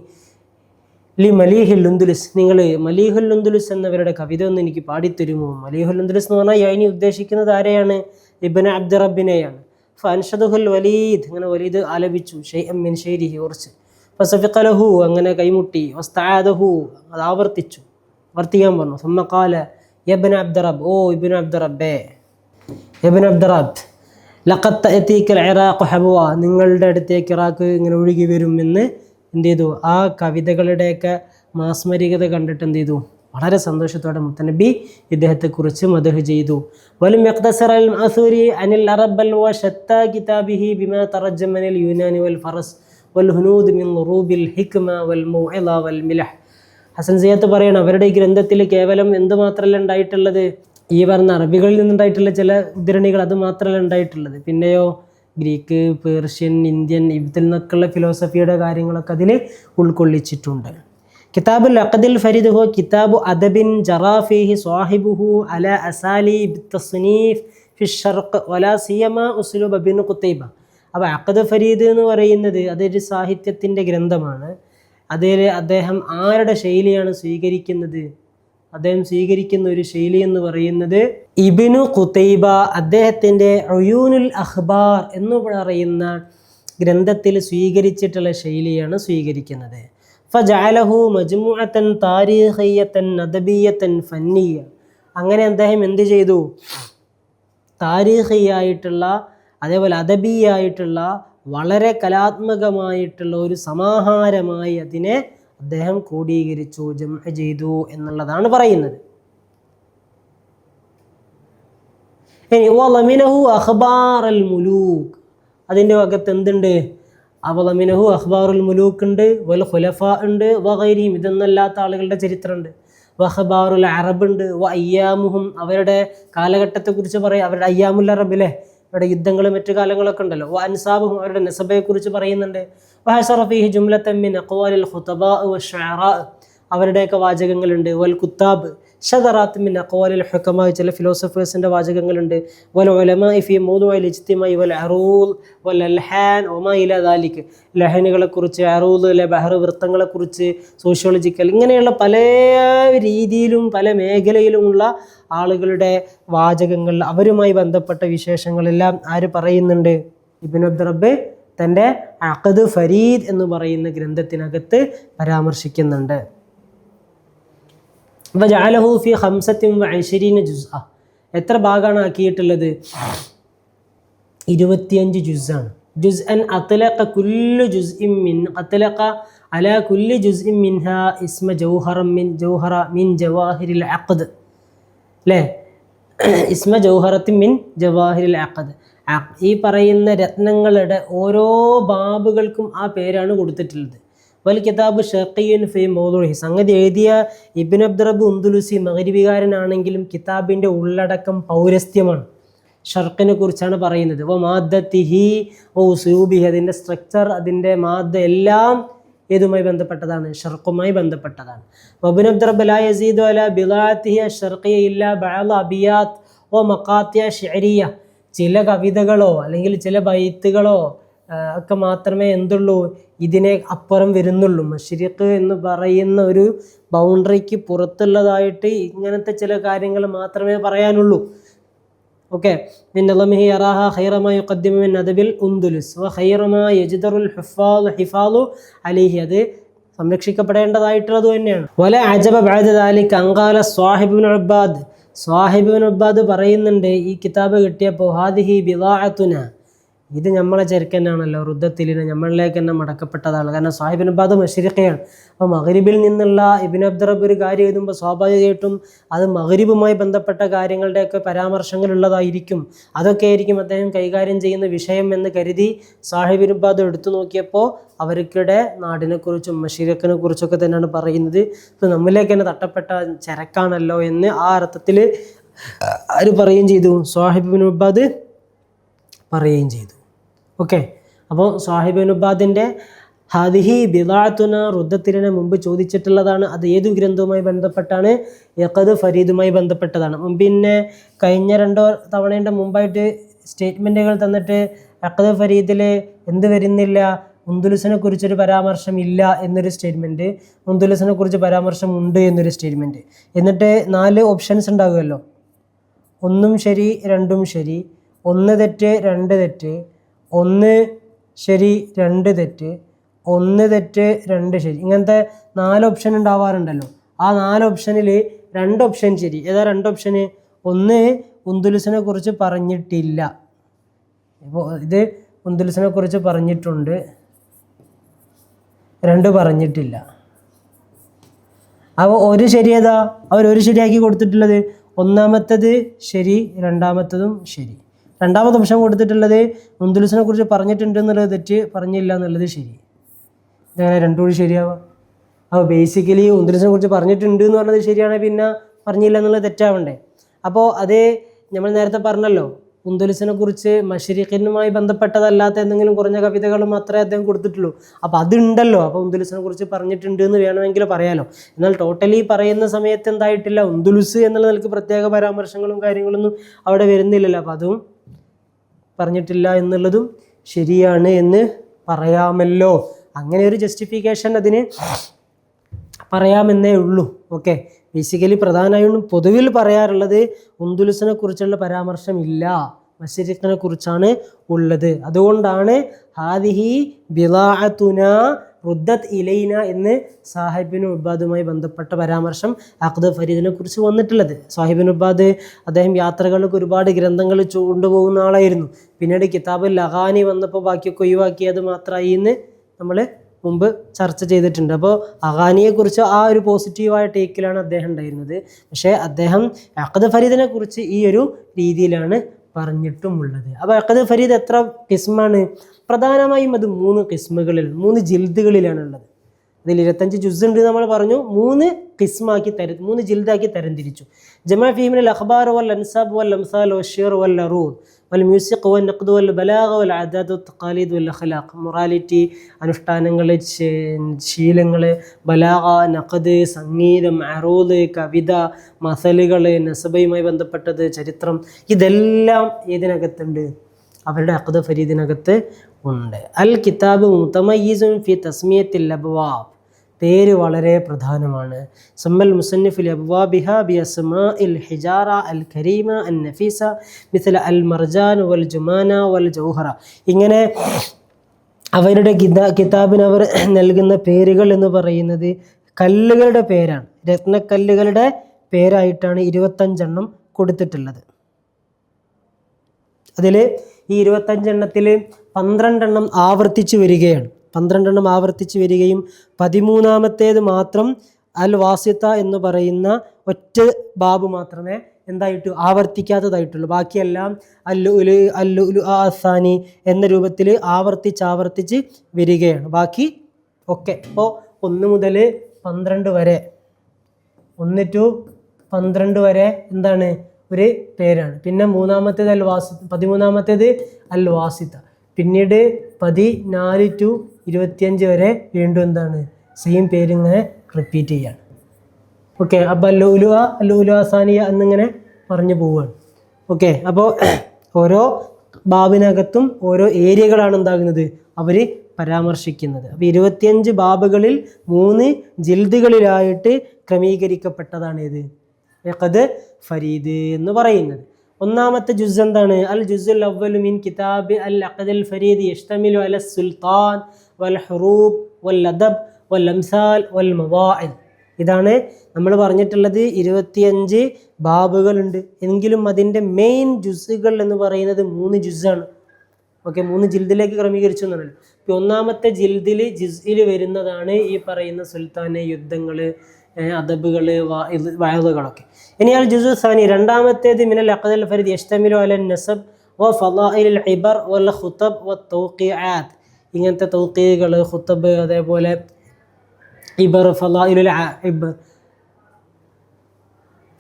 A: ലി മലീഹുൽ ഉന്ദുലുസ് നിങ്ങൾ മലീഹുൽ ഉന്ദുലുസ് എന്നവരുടെ കവിത ഒന്ന് എനിക്ക് പാടിത്തരുമോ? മലീഹുൽ ഉന്ദുലുസ് എന്ന് പറഞ്ഞാൽ യൈനി ഉദ്ദേശിക്കുന്നത് ആരെയാണ്? ഇബൻ അബ്ദുറബിനെയാണ് ഫൻഷദുഹുൽ വലീദ്. അങ്ങനെ വലീദ് ആലപിച്ചു. ഷെയ് മിൻ ഷെയ്രിഹി കുറച്ച്. ഫസഫിഖലഹു അങ്ങനെ കൈമുട്ടി. വസ്താദഹു. അത് ആവർത്തിച്ചു. വർത്തിക്കാൻ പറഞ്ഞു. സമ്മക്കാല യബൻ അബ്ദറബ്. ഓ ഇബിൻ അബ്ദറബേ യബൻ അബ്ദറബ് ലഖത്ത് എത്തിക്കൽ ഇറാഖ് ഹബുവ നിങ്ങളുടെ അടുത്തേക്ക് ഇറാഖ് ഇങ്ങനെ ഒഴുകി വരും എന്ന് എന്ത് ചെയ്തു? ആ കവിതകളുടെയൊക്കെ മാസ്മരികത കണ്ടിട്ട് എന്ത് ചെയ്തു? വളരെ സന്തോഷത്തോടെ മുത്തനബി ഇദ്ദേഹത്തെക്കുറിച്ച് മധുഹ് ചെയ്തു. വലും അനിൽ കിതാബിഹി ഫറസ് വൽ മിൻ റൂബിൽ ഹിക്മ വൽ വൽ മിലഹ്. ഹസൻ സിയാത്ത് പറയണം അവരുടെ ഈ ഗ്രന്ഥത്തിൽ കേവലം എന്തുമാത്രമല്ല ഉണ്ടായിട്ടുള്ളത്? ഈ പറഞ്ഞ അറബികളിൽ നിന്നുണ്ടായിട്ടുള്ള ചില ഉദ്ധരണികൾ അത് മാത്രമല്ല ഉണ്ടായിട്ടുള്ളത്. പിന്നെയോ ഗ്രീക്ക് പേർഷ്യൻ ഇന്ത്യൻ ഇതിൽ നിന്നൊക്കെയുള്ള ഫിലോസഫിയുടെ കാര്യങ്ങളൊക്കെ അതിൽ ഉൾക്കൊള്ളിച്ചിട്ടുണ്ട്. കിതാബ് ലഖദിൽ ഫരിദ് ഹോ കിതാബു അദബിൻ ജറാഫിഹി സ്വാഹിബുഹു അല അസാലി തസ്നീഫ് ഫിഷർക്ക് വല സിയമ ഉസ്ലൂബ് അബിൻ കുത്തൈബ അപ്പോൾ അഖദ് ഫരീദ് എന്ന് പറയുന്നത് അതൊരു സാഹിത്യത്തിന്റെ ഗ്രന്ഥമാണ്. അതിൽ അദ്ദേഹം ആരുടെ ശൈലിയാണ് സ്വീകരിക്കുന്നത്? അദ്ദേഹം സ്വീകരിക്കുന്ന ഒരു ശൈലി എന്ന് പറയുന്നത് ഇബിനു കുത്തൈബ അദ്ദേഹത്തിന്റെ ഒയൂനുൽ അഖ്ബാർ എന്ന് പറയുന്ന ഗ്രന്ഥത്തിൽ സ്വീകരിച്ചിട്ടുള്ള ശൈലിയാണ് സ്വീകരിക്കുന്നത്. ഫജാലഹു മജ്മുഅത്തൻ താരീഹയ്യത്തൻ നദബിയത്തൻ ഫന്നിയ. അങ്ങനെ അദ്ദേഹം എന്ത് ചെയ്തു? താരീഖിയായിട്ടുള്ള അതേപോലെ അദബിയായിട്ടുള്ള വളരെ കലാത്മകമായിട്ടുള്ള ഒരു സമാഹാരമായി അതിനെ അദ്ദേഹം ക്രോഡീകരിച്ചു ജം ചെയ്തു എന്നുള്ളതാണ് പറയുന്നത്. ഇനി അഖ്ബാർ അൽ അതിന്റെ അകത്ത് എന്തുണ്ട്? അവലമിനഹു അഖ്ബാറുൽ മുലൂക്ക് ഉണ്ട് വൽ ഖുലഫ ഉണ്ട് വകൈരിയും ഇതൊന്നല്ലാത്ത ആളുകളുടെ ചരിത്രമുണ്ട്. വഹബാറുൽ അറബ് ഉണ്ട് വ അയ്യാമുഹും. അവരുടെ കാലഘട്ടത്തെക്കുറിച്ച് പറയും. അവരുടെ അയ്യാമുൽ അറബ് അല്ലേ അവരുടെ യുദ്ധങ്ങളും മറ്റു കാലങ്ങളൊക്കെ ഉണ്ടല്ലോ. വ അൻസാബും അവരുടെ നസബയെക്കുറിച്ച് പറയുന്നുണ്ട്. വഹസറഫിഹി ജുംലത്തമ്മിൻ അഖ്വാലിൽ ഖുതബാ വ അവരുടെയൊക്കെ വാചകങ്ങളുണ്ട്. വൽ കുത്താബ്. ഷദറാത്ത് മിൻ അക്വാലിൽ ഹുക്കമ. ചില ഫിലോസഫേഴ്സിന്റെ വാചകങ്ങളുണ്ട്. വൽ ഉലമാ ഫി മൗദുഅൽ ഇജ്തിമായി വൽ അറൂൽ വൽ അൽഹാൻ ഒമാ ഇല ദാലിക്ക് ലഹനുകളെക്കുറിച്ച് അറൂൽ അല്ലെ ബഹർ വൃത്തങ്ങളെക്കുറിച്ച് സോഷ്യോളജിക്കൽ ഇങ്ങനെയുള്ള പല രീതിയിലും പല മേഖലയിലുമുള്ള ആളുകളുടെ വാചകങ്ങൾ അവരുമായി ബന്ധപ്പെട്ട വിശേഷങ്ങളെല്ലാം ആര് പറയുന്നുണ്ട്? ഇബിൻ അബ്ദുറബ് തന്റെ അഖദ് ഫരീദ് എന്ന് പറയുന്ന ഗ്രന്ഥത്തിനകത്ത് പരാമർശിക്കുന്നുണ്ട്. എത്ര ഭാഗമാണ് ആക്കിയിട്ടുള്ളത്? ഇരുപത്തിയഞ്ച് ജുസാണ് ജുസ് അൻ അത്തലക്ക കുല്ലു ജുസ് മിൻ അത്തലക്ക അല കുല്ലു ജുസ് മിൻഹ ഇസ്മ ജൗഹറ മിൻ ജൗഹറ മിൻ ജവാഹിരിൽ അഖദ്. അല്ലേ ഇസ്മ ജൗഹറത്തിൻ മിൻ ജവാഹിരിൽ അഖദ്. അഖ് ഈ പറയുന്ന രത്നങ്ങളുടെ ഓരോ ബാബുകൾക്കും ആ പേരാണ് കൊടുത്തിട്ടുള്ളത്. വൽ കിതാബ് ഷക്കീൻ ഫി മോദുഹി. സംഗതി എഴുതിയ ഇബിൻ അബ്ദുറബ് ഉന്ദുലുസി മകരിവികാരനാണെങ്കിലും കിതാബിന്റെ ഉള്ളടക്കം പൗരസ്ത്യമാണ്. ഷർക്കിനെ കുറിച്ചാണ് പറയുന്നത്. ഓ മാദ്ദത്തിഹി ഓ സൂബിഹി അതിന്റെ സ്ട്രക്ചർ അതിന്റെ മാദ്ദ എല്ലാം ഏതുമായി ബന്ധപ്പെട്ടതാണ്. ഷർക്കുമായി ബന്ധപ്പെട്ടതാണ്. വബിൻ അബ്ദുറബ് ലാ യസീദ് അല ബിലാത്തിഹി ഷർക്കിയ ഇല്ല ബഅല അബിയാത്ത് ഓ മക്കാത്തിയ ഷെരിയ ചില കവിതകളോ അല്ലെങ്കിൽ ചില ബൈത്തുകളോ ഒക്കെ മാത്രമേ എന്തുള്ളൂ ഇതിനെ അപ്പുറം വരുന്നുള്ളൂ. മഷരിഖ് എന്ന് പറയുന്ന ഒരു ബൗണ്ടറിക്ക് പുറത്തുള്ളതായിട്ട് ഇങ്ങനത്തെ ചില കാര്യങ്ങൾ മാത്രമേ പറയാനുള്ളൂ. ഓക്കെ. അദബിൽ അത് സംരക്ഷിക്കപ്പെടേണ്ടതായിട്ടുള്ളത് തന്നെയാണ്. വല അജബ അങ്കാല സ്വാഹിബിൻ അബ്ബാദ് സ്വാഹിബിൻ ഉബാദ് പറയുന്നുണ്ട് ഈ കിതാബ് കിട്ടിയപ്പോൾ ഹാദിഹി ബിദാഅത്തുന ഇത് നമ്മളെ ചെറുക്കനാണല്ലോ റുദ്ധത്തിലിന് നമ്മളിലേക്ക് തന്നെ മടക്കപ്പെട്ടതാണ്. കാരണം സാഹിബിൻ അബ്ബാദ് മഷരിഖയാണ്. അപ്പോൾ മഗ്രിബിൽ നിന്നുള്ള ഇബിൻ അബ്ദുറബ് ഒരു കാര്യം എഴുതുമ്പോൾ സ്വാഭാവികമായിട്ടും അത് മഗ്രിബുമായി ബന്ധപ്പെട്ട കാര്യങ്ങളുടെയൊക്കെ പരാമർശങ്ങൾ ഉള്ളതായിരിക്കും അതൊക്കെ ആയിരിക്കും അദ്ദേഹം കൈകാര്യം ചെയ്യുന്ന വിഷയം എന്ന് കരുതി സാഹിബിൻ അബ്ബാദ് എടുത്തു നോക്കിയപ്പോൾ അവർക്കിടെ നാടിനെക്കുറിച്ചും മഷീരക്കിനെ കുറിച്ചൊക്കെ തന്നെയാണ് പറയുന്നത്. ഇപ്പോൾ നമ്മളിലേക്ക് തന്നെ തട്ടപ്പെട്ട ചരക്കാണല്ലോ എന്ന് ആ അർത്ഥത്തിൽ ആര് പറയുകയും ചെയ്തു? സാഹിബിൻ അബ്ബാദ് പറയുകയും ചെയ്തു. ഓക്കെ. അപ്പോൾ സാഹിബിനുബാദിന്റെ ഹദിഹി ബിദാത്തുന റുദ്ദത്തിനെ മുമ്പ് ചോദിച്ചിട്ടുള്ളതാണ്. അത് ഏതു ഗ്രന്ഥവുമായി ബന്ധപ്പെട്ടാണ്? യക്കത് ഫരീദുമായി ബന്ധപ്പെട്ടതാണ്. പിന്നെ കഴിഞ്ഞ രണ്ടോ തവണയുടെ മുമ്പായിട്ട് സ്റ്റേറ്റ്മെന്റുകൾ തന്നിട്ട് അക്കദ് ഫരീദിൽ എന്ത് വരുന്നില്ല? മുന്തുലുസിനെ കുറിച്ചൊരു പരാമർശം ഇല്ല എന്നൊരു സ്റ്റേറ്റ്മെന്റ് മുന്തുലുസിനെ കുറിച്ച് പരാമർശം ഉണ്ട് എന്നൊരു സ്റ്റേറ്റ്മെന്റ് എന്നിട്ട് നാല് ഓപ്ഷൻസ് ഉണ്ടാകുമല്ലോ. ഒന്നും ശരി രണ്ടും ശരി. ഒന്ന് തെറ്റ് രണ്ട് തെറ്റ്. ഒന്ന് ശരി രണ്ട് തെറ്റ്. ഒന്ന് തെറ്റ് രണ്ട് ശരി. ഇങ്ങനത്തെ നാല് ഓപ്ഷൻ ഉണ്ടാവാറുണ്ടല്ലോ. ആ നാല് ഓപ്ഷനിൽ രണ്ട് ഓപ്ഷൻ ശരി. ഏതാ രണ്ട് ഓപ്ഷന് ഒന്ന് ഉന്തുലുസിനെ കുറിച്ച് പറഞ്ഞിട്ടില്ല. ഇപ്പോൾ ഇത് ഉന്തുലുസിനെ കുറിച്ച് പറഞ്ഞിട്ടുണ്ട്. രണ്ട് പറഞ്ഞിട്ടില്ല. അപ്പോൾ ഒരു ശരി ഏതാ? അവർ ഒരു ശരിയാക്കി കൊടുത്തിട്ടുള്ളത് ഒന്നാമത്തത് ശരി രണ്ടാമത്തതും ശരി. രണ്ടാമത്തെ ഓപ്ഷൻ കൊടുത്തിട്ടുള്ളത് മുന്തുലുസിനെ കുറിച്ച് പറഞ്ഞിട്ടുണ്ട് എന്നുള്ളത് തെറ്റ് പറഞ്ഞില്ല എന്നുള്ളത് ശരി. ഇതങ്ങനെ രണ്ടുകൂടി ശരിയാവുക അപ്പോൾ ബേസിക്കലി ഉന്തുലുസിനെ കുറിച്ച് പറഞ്ഞിട്ടുണ്ട് എന്ന് പറഞ്ഞത് ശരിയാണ് പിന്നെ പറഞ്ഞില്ല എന്നുള്ളത് തെറ്റാവണ്ടേ. അപ്പോൾ അത് നമ്മൾ നേരത്തെ പറഞ്ഞല്ലോ ഉന്തുലുസിനെ കുറിച്ച് മഷരീഖിനുമായി ബന്ധപ്പെട്ടതല്ലാത്ത എന്തെങ്കിലും കുറഞ്ഞ കവിതകൾ മാത്രമേ അദ്ദേഹം കൊടുത്തിട്ടുള്ളൂ. അപ്പോൾ അതുണ്ടല്ലോ അപ്പോൾ ഉന്തുലുസിനെ കുറിച്ച് പറഞ്ഞിട്ടുണ്ട് എന്ന് വേണമെങ്കിൽ പറയാലോ. എന്നാൽ ടോട്ടലി പറയുന്ന സമയത്ത് എന്തായിട്ടില്ല ഉന്തുലുസ് എന്നുള്ള നിലയ്ക്ക് പ്രത്യേക പരാമർശങ്ങളും കാര്യങ്ങളൊന്നും അവിടെ വരുന്നില്ലല്ലോ. അപ്പോൾ അതും പറഞ്ഞിട്ടില്ല എന്നുള്ളതും ശരിയാണ് എന്ന് പറയാമല്ലോ. അങ്ങനെ ഒരു ജസ്റ്റിഫിക്കേഷൻ അതിന് പറയാമെന്നേ ഉള്ളൂ. ഓക്കെ ബേസിക്കലി പ്രധാനമായും പൊതുവിൽ പറയാറുള്ളത് ഉന്തുലുസിനെ കുറിച്ചുള്ള പരാമർശം ഇല്ല. മസ്ജിദിനെ കുറിച്ചാണ് ഉള്ളത്. അതുകൊണ്ടാണ് ഹാദിഹി ബിലാഅത്തുന റുദ്ദത്ത് ഇലൈന എന്ന് സാഹിബിൻ ഉബാദുമായി ബന്ധപ്പെട്ട പരാമർശം അഖ്ദ് ഫരീദിനെ കുറിച്ച് വന്നിട്ടുള്ളത്. സാഹിബിൻ ഉബാദ് അദ്ദേഹം യാത്രകൾക്ക് ഒരുപാട് ഗ്രന്ഥങ്ങൾ കൊണ്ടുപോകുന്ന ആളായിരുന്നു. പിന്നീട് കിതാബ് ലഹാനി വന്നപ്പോൾ ബാക്കിയൊക്കെ ഒഴിവാക്കിയത് മാത്രമായി എന്ന് നമ്മൾ മുമ്പ് ചർച്ച ചെയ്തിട്ടുണ്ട്. അപ്പോൾ അഹാനിയെക്കുറിച്ച് ആ ഒരു പോസിറ്റീവായ ടേക്കിലാണ് അദ്ദേഹം ഉണ്ടായിരുന്നത്. പക്ഷേ അദ്ദേഹം അഖദ് ഫരീദിനെ കുറിച്ച് ഈ ഒരു രീതിയിലാണ് പറഞ്ഞിട്ടുമുള്ളത്. അപ്പോൾ അക്കത് ഫരീദ് എത്ര കിസ്മാണ്? പ്രധാനമായും അത് മൂന്ന് കിസ്മുകളിൽ മൂന്ന് ജിൽദുകളിലാണ് ഉള്ളത് അതിൽ ഇരുപത്തഞ്ച് ജുസ് ഉണ്ട് നമ്മൾ പറഞ്ഞു. മൂന്ന് കിസ്മാക്കി തര മൂന്ന് ജിൽദാക്കി തരംതിരിച്ചു. ജമാ ഫീമിൽ അഖബാർ വൽ അൻസാബ് വൽ അംസാൽ വൽ വൽ അറൂദ് വൽ മ്യൂസിക് വൽ നഖ്ദ് വൽ ബലാഗ വൽ അദാദ് തഖാലീദ് വൽ അഖ്ലാഖ് മൊറാലിറ്റി അനുഷ്ഠാനങ്ങൾ ശീലങ്ങൾ ബലാഗ നഖദ് സംഗീതം അറൂദ് കവിത മസലുകൾ നസബയുമായി ബന്ധപ്പെട്ടത് ചരിത്രം ഇതെല്ലാം ഏതിനകത്തുണ്ട്? അവരുടെ അഖദ് ഫരീദിനകത്ത് ഉണ്ട്. അൽ കിതാബ് മുത്തമയ്യീസും ഫി തസ്മിയത്തിൽ അബ്വാബ് പേര് വളരെ പ്രധാനമാണ്. സമ്മൽ മുസന്നിഫിൽ അബ്വാബിഹ ബി അസ്മാ ഇൽ ഹിജാറ അൽ കരീമ അൽ നഫീസ മിസല അൽ മർജാൻ വൽ ജുമാന വൽ ജൗഹറ. ഇങ്ങനെ അവരുടെ കിതാ കിതാബിന് അവർ നൽകുന്ന പേരുകൾ എന്ന് പറയുന്നത് കല്ലുകളുടെ പേരാണ്. രത്നക്കല്ലുകളുടെ പേരായിട്ടാണ് ഇരുപത്തഞ്ചെണ്ണം കൊടുത്തിട്ടുള്ളത്. അതിൽ ഈ ഇരുപത്തഞ്ചെണ്ണത്തിൽ പന്ത്രണ്ടെണ്ണം ആവർത്തിച്ചു വരികയാണ്. പന്ത്രണ്ടെണ്ണം ആവർത്തിച്ച് വരികയും പതിമൂന്നാമത്തേത് മാത്രം അൽ വാസിത്ത എന്ന് പറയുന്ന ഒറ്റ ബാബ് മാത്രമേ എന്തായിട്ട് ആവർത്തിക്കാത്തതായിട്ടുള്ളൂ. ബാക്കിയെല്ലാം അല്ലു ഉലു അല്ലു ഉലു ആസാനി എന്ന രൂപത്തിൽ ആവർത്തിച്ച് ആവർത്തിച്ച് വരികയാണ്. ബാക്കി ഓക്കെ അപ്പോൾ ഒന്ന് മുതൽ പന്ത്രണ്ട് വരെ. ഒന്ന് ടു പന്ത്രണ്ട് വരെ എന്താണ്? ഒരു പേരാണ്. പിന്നെ മൂന്നാമത്തേത് അൽ വാസി പതിമൂന്നാമത്തേത് അൽ വാസിത്ത പിന്നീട് പതിനാല് ടു ഇരുപത്തിയഞ്ച് വരെ വീണ്ടും എന്താണ്? സെയിം പേരിങ്ങനെ റിപ്പീറ്റ് ചെയ്യാണ്. ഓക്കെ അപ്പോൾ ലൂലുവ ലൂലുവ സാനിയ എന്നിങ്ങനെ പറഞ്ഞു പോവുകയാണ്. ഓക്കെ അപ്പോൾ ഓരോ ബാബിനകത്തും ഓരോ ഏരിയകളാണ് എന്താകുന്നത്? അവർ പരാമർശിക്കുന്നത്. അപ്പോൾ ഇരുപത്തിയഞ്ച് ബാബുകളിൽ മൂന്ന് ജിൽദുകളിലായിട്ട് ക്രമീകരിക്കപ്പെട്ടതാണ് ഇത് യഖദ് ഫരീദ് എന്ന് പറയുന്നത്. ഒന്നാമത്തെ ജുസ് എന്താണ്? അൽ ജുസുൽ അവ്വലു മിൻ കിതാബ് അൽ അഖദൽ ഫരീദ് ഇഷ്ടമിലു അല സുൽത്താൻ. വൽ വല്ലദബ് അദബ് വൽ അംസാൽ ഇതാണ് നമ്മൾ പറഞ്ഞിട്ടുള്ളത് ഇരുപത്തിയഞ്ച് ബാബുകളുണ്ട്. എങ്കിലും അതിന്റെ മെയിൻ ജുസുകൾ എന്ന് പറയുന്നത് മൂന്ന് ജുസാണ് ഓക്കെ മൂന്ന് ജിൽദിലേക്ക് ക്രമീകരിച്ചു എന്നുള്ളത് ഇപ്പം ഒന്നാമത്തെ ജിൽദിൽ ജിസിൽ വരുന്നതാണ് ഈ പറയുന്ന സുൽത്താനെ യുദ്ധങ്ങൾ അദബുകൾ വയലുകളൊക്കെ ഇനി അൽ ജുസു സാനി രണ്ടാമത്തേത് മിനൽ അഖദൽ ഫരീദ് യഷ്തമിലു അലൻ നസബ് വ ഫലാഇൽ ഇബർ വൽ ഖുതബ് വ തൗഖിആത്ത് ഇങ്ങനത്തെ തൗക്കീകൾ ഹുത്തബ് അതേപോലെ ഇബർ ഫലാഇലുൽ ഇബ്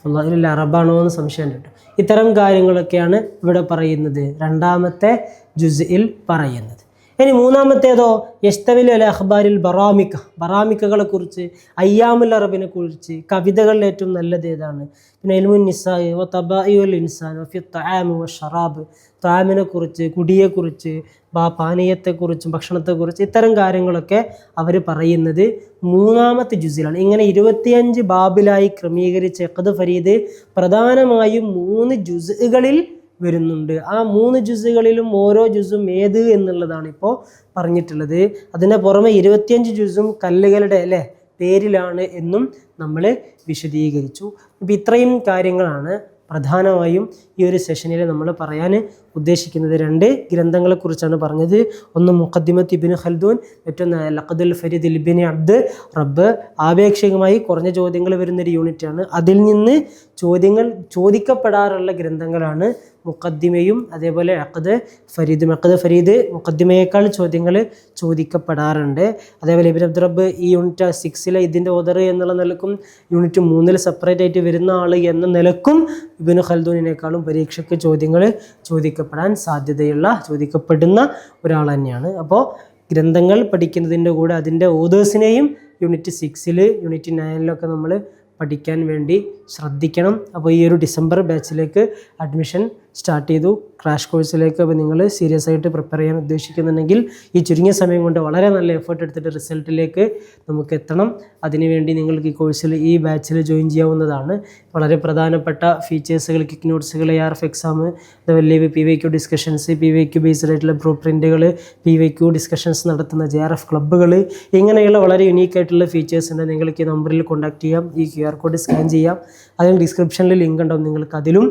A: ഫലാഇലുൽ അറബാണോ എന്ന് സംശയമുണ്ട് കേട്ടോ. ഇത്തരം കാര്യങ്ങളൊക്കെയാണ് ഇവിടെ പറയുന്നത്. രണ്ടാമത്തെ ജുസിൽ പറയുന്നത്. ഇനി മൂന്നാമത്തേതോ യസ്തവിൽ അൽ അഖ്ബാരിൽ ബറാമിക്ക. ബറാമിക്കകളെ കുറിച്ച് അയ്യാമുൽ അറബിനെ കുറിച്ച് കവിതകളിൽ ഏറ്റവും നല്ലത് ഏതാണ്? പിന്നെ എൽമുൻ നിസായ് ഒ തബായുൽ ഇൻസാൻ ഫി തആമു വ ഷറാബ്. താമിനെ കുറിച്ച് കുടിയെക്കുറിച്ച് ബാ പാനീയത്തെക്കുറിച്ചും ഭക്ഷണത്തെക്കുറിച്ച് ഇത്തരം കാര്യങ്ങളൊക്കെ അവർ പറയുന്നത് മൂന്നാമത്തെ ജുസിലാണ്. ഇങ്ങനെ ഇരുപത്തിയഞ്ച് ബാബിലായി ക്രമീകരിച്ച എക്കത് ഫരീദ് പ്രധാനമായും മൂന്ന് ജുസുകളിൽ വരുന്നുണ്ട്. ആ മൂന്ന് ജുസുകളിലും ഓരോ ജുസും ഏത് എന്നുള്ളതാണ് ഇപ്പോൾ പറഞ്ഞിട്ടുള്ളത്. അതിന് പുറമെ ഇരുപത്തിയഞ്ച് ജുസും കല്ലുകളുടെ അല്ലേ പേരിലാണ് എന്നും നമ്മൾ വിശദീകരിച്ചു. അപ്പം ഇത്രയും കാര്യങ്ങളാണ് പ്രധാനമായും ഈ ഒരു സെഷനിൽ നമ്മൾ പറയാൻ ഉദ്ദേശിക്കുന്നത് രണ്ട് ഗ്രന്ഥങ്ങളെക്കുറിച്ചാണ് പറഞ്ഞത്. ഒന്ന് മുഖദ്ദിമത്ത് ഇബിന് ഖൽദൂൻ മറ്റൊന്ന് ലഖദുൽ ഫരീദ് ഇബിന് അബ്ദ്. റബ്ബ് ആപേക്ഷികമായി കുറഞ്ഞ ചോദ്യങ്ങൾ വരുന്നൊരു യൂണിറ്റാണ്. അതിൽ നിന്ന് ചോദ്യങ്ങൾ ചോദിക്കപ്പെടാറുള്ള ഗ്രന്ഥങ്ങളാണ് മുഖദ്ദിമയും അതേപോലെ അഖദ് ഫരീദും. അക്കദ് ഫരീദ് മുക്കദ്മയേക്കാൾ ചോദ്യങ്ങൾ ചോദിക്കപ്പെടാറുണ്ട്. അതേപോലെ ഇബിൻ അബ്ദുറബ് ഈ യൂണിറ്റ് സിക്സിലെ ഇതിന്റെ ഓദർ എന്നുള്ള നിലക്കും യൂണിറ്റ് മൂന്നിൽ സെപ്പറേറ്റ് ആയിട്ട് വരുന്ന ആൾ എന്ന നിലക്കും ഇബിന് ഖൽദൂനിനേക്കാളും പരീക്ഷയ്ക്ക് ചോദ്യങ്ങൾ ചോദിക്കപ്പെടാൻ സാധ്യതയുള്ള ചോദിക്കപ്പെടുന്ന ഒരാൾ തന്നെയാണ്. അപ്പോൾ ഗ്രന്ഥങ്ങൾ പഠിക്കുന്നതിന്റെ കൂടെ അതിന്റെ ഓതേഴ്സിനെയും യൂണിറ്റ് സിക്സിൽ യൂണിറ്റ് നയനിലൊക്കെ നമ്മൾ പഠിക്കാൻ വേണ്ടി ശ്രദ്ധിക്കണം. അപ്പോൾ ഈ ഒരു ഡിസംബർ ബാച്ചിലേക്ക് അഡ്മിഷൻ സ്റ്റാർട്ട് ചെയ്തു. ക്രാഷ് കോഴ്സിലേക്ക് അപ്പോൾ നിങ്ങൾ സീരിയസ് ആയിട്ട് പ്രിപ്പയർ ചെയ്യാൻ ഉദ്ദേശിക്കുന്നുണ്ടെങ്കിൽ ഈ ചുരുങ്ങിയ സമയം കൊണ്ട് വളരെ നല്ല എഫേർട്ട് എടുത്തിട്ട് റിസൾട്ടിലേക്ക് നമുക്ക് എത്തണം. അതിനുവേണ്ടി നിങ്ങൾക്ക് ഈ കോഴ്സിൽ ഈ ബാച്ചിൽ ജോയിൻ ചെയ്യാവുന്നതാണ്. വളരെ പ്രധാനപ്പെട്ട ഫീച്ചേഴ്സുകൾ കിക്ക് നോട്ട്സുകൾ എ ആർ എഫ് എക്സാം വലിയ P Y Q discussions P Y Q based ആയിട്ടുള്ള പ്രൂ പ്രിന്റുകൾ പി വൈ ക്യു ഡിസ്കഷൻസ് നടത്തുന്ന ജെ ആർ എഫ് ക്ലബ്ബുകൾ ഇങ്ങനെയുള്ള വളരെ യുണീക്ക് ആയിട്ടുള്ള ഫീച്ചേഴ്സ് ഉണ്ട്. നിങ്ങൾക്ക് ഈ നമ്പറിൽ കോൺടാക്ട് ചെയ്യാം. ഈ ക്യു ആർ കോഡ് സ്കാൻ ചെയ്യാം. അതിൽ ഡിസ്ക്രിപ്ഷനിൽ ലിങ്ക് ഉണ്ടാവും. നിങ്ങൾക്ക് അതിലും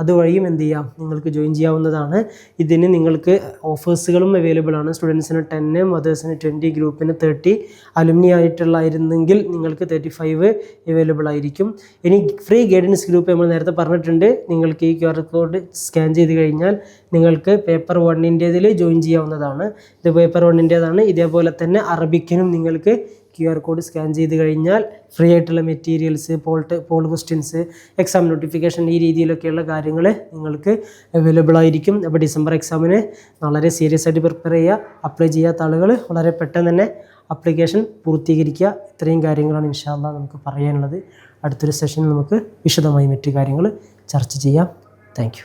A: അതുവഴിയും എന്ത് ചെയ്യാം? നിങ്ങൾക്ക് ജോയിൻ ചെയ്യാവുന്നതാണ്. ഇതിന് നിങ്ങൾക്ക് ഓഫേഴ്സുകളും അവൈലബിൾ ആണ്. സ്റ്റുഡൻസിന് ടെന്ന് മദേഴ്സിന് ട്വന്റി ഗ്രൂപ്പിന് തേർട്ടി അലുമിനി ആയിട്ടുള്ളായിരുന്നെങ്കിൽ നിങ്ങൾക്ക് തേർട്ടി ഫൈവ് അവൈലബിൾ ആയിരിക്കും. ഇനി ഫ്രീ ഗൈഡൻസ് ഗ്രൂപ്പ് നമ്മൾ നേരത്തെ പറഞ്ഞിട്ടുണ്ട്. നിങ്ങൾക്ക് ഈ ക്യു ആർ കോഡ് സ്കാൻ ചെയ്ത് കഴിഞ്ഞാൽ നിങ്ങൾക്ക് പേപ്പർ വണ്ണിന്റേതിൽ ജോയിൻ ചെയ്യാവുന്നതാണ്. ഇത് പേപ്പർ വണ്ണിന്റേതാണ് ഇതേപോലെ തന്നെ അറബിക്കിനും നിങ്ങൾക്ക് ക്യു ആർ കോഡ് സ്കാൻ ചെയ്ത് കഴിഞ്ഞാൽ ഫ്രീ ആയിട്ടുള്ള മെറ്റീരിയൽസ് പോൾട്ട് പോൾ ക്വസ്റ്റ്യൻസ് എക്സാം നോട്ടിഫിക്കേഷൻ ഈ രീതിയിലൊക്കെയുള്ള കാര്യങ്ങൾ നിങ്ങൾക്ക് അവൈലബിൾ ആയിരിക്കും. അപ്പോൾ ഡിസംബർ എക്സാമിന് വളരെ സീരിയസ് ആയിട്ട് പ്രിപ്പയർ ചെയ്യുക അപ്ലൈ ചെയ്യാത്ത ആളുകൾ വളരെ പെട്ടെന്ന് തന്നെ അപ്ലിക്കേഷൻ പൂർത്തീകരിക്കുക. ഇത്രയും കാര്യങ്ങളാണ് ഇൻഷാല്ല നമുക്ക് പറയാനുള്ളത്. അടുത്തൊരു സെഷനിൽ നമുക്ക് വിശദമായി മറ്റു കാര്യങ്ങൾ ചർച്ച ചെയ്യാം. താങ്ക്